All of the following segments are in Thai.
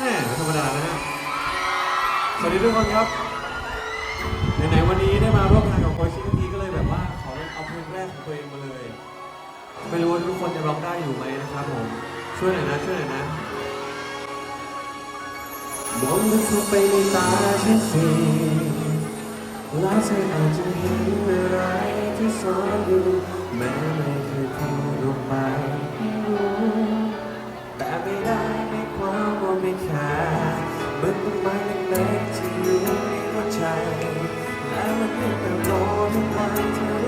แหม่ไม่ธรรมดานะฮะ สวัสดีทุกคนครับ ไหนๆวันนี้ได้มาร่วมงานกับโคชิทันทีก็เลยแบบว่าขอเอาเพลงแรกของตัวเองมาเลย ไม่รู้ว่าทุกคนจะร้องได้อยู่ไหมนะครับผม ช่วยหน่อยนะ ช่วยหน่อยนะมองมันเข้าไปในตาฉันสิแล้วเธออาจจะเห็นอะไรที่ซ่อนอยู่แม้ เหมือนต้นไม้เล็กๆที่อยู่ในหัวใจและมันเป็นแต่รอทุกวัน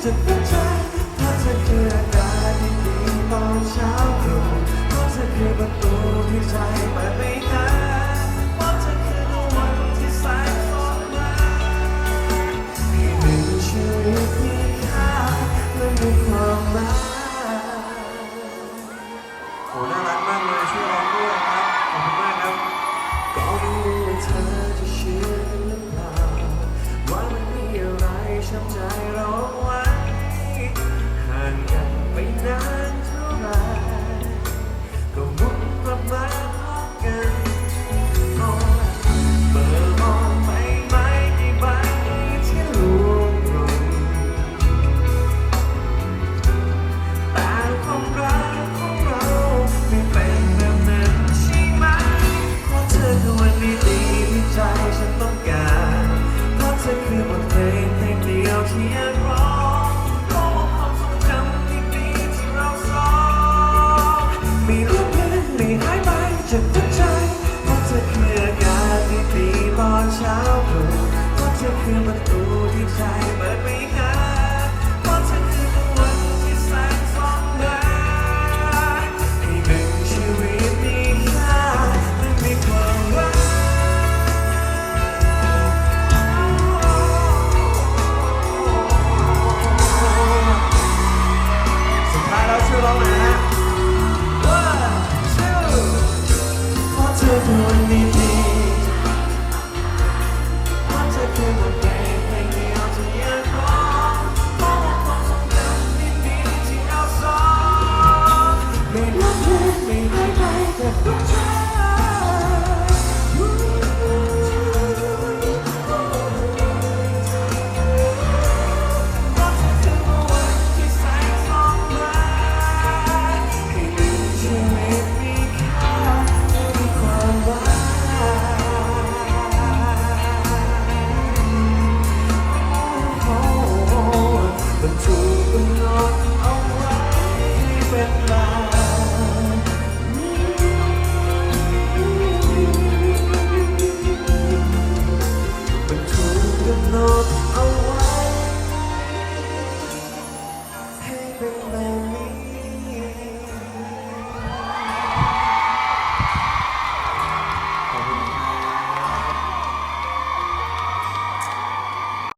ายไปจากหัวใจเพราะเธอคืออากาศที่ดีตอนเช้าตรู่เพราะเธอคือประตูที่ใจเปิดไม่ คือประตูที่ใจเปิดไปหาเพาะเธอคือตะวันที่แสงส่องมาให้ก่งชีวิตมีค่าและมีความหวัง สุดท้ายแล้วชื่อรองนะฮะ One two เพาะเธอคือวันนี้